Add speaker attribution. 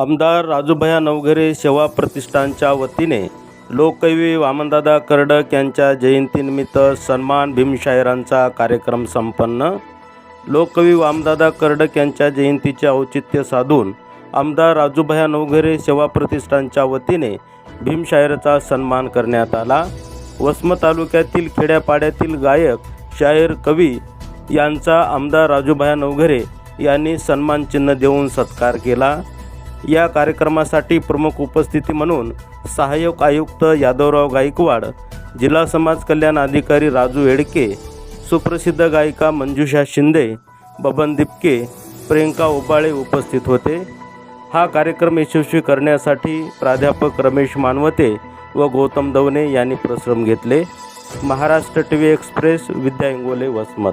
Speaker 1: आमदार राजूभया नवघरे सेवा प्रतिष्ठानच्या वतीने लोककवी वामनदादा कर्डक यांच्या जयंतीनिमित्त सन्मान भीमशायरांचा कार्यक्रम संपन्न. लोककवी वामदादा कर्डक यांच्या जयंतीचे औचित्य साधून आमदार राजूभया नवघरे सेवा प्रतिष्ठानच्या वतीने भीमशायरचा सन्मान करण्यात आला. वसमत तालुक्यातील खेड्यापाड्यातील गायक शायर कवी यांचा आमदार राजूभया नवघरे यांनी सन्मानचिन्ह देऊन सत्कार केला. या कार्यक्रमासाठी प्रमुख उपस्थिती म्हणून सहाय्यक आयुक्त यादवराव गायकवाड जिल्हा समाज कल्याण अधिकारी राजू एडके सुप्रसिद्ध गायिका मंजुषा शिंदे बबन दिपके प्रियंका उबाळे उपस्थित होते. हा कार्यक्रम यशस्वी करण्यासाठी प्राध्यापक रमेश मानवते व गौतम दवने यांनी परिश्रम घेतले. Maharashtra T V express Vidya Ingole Vasmat.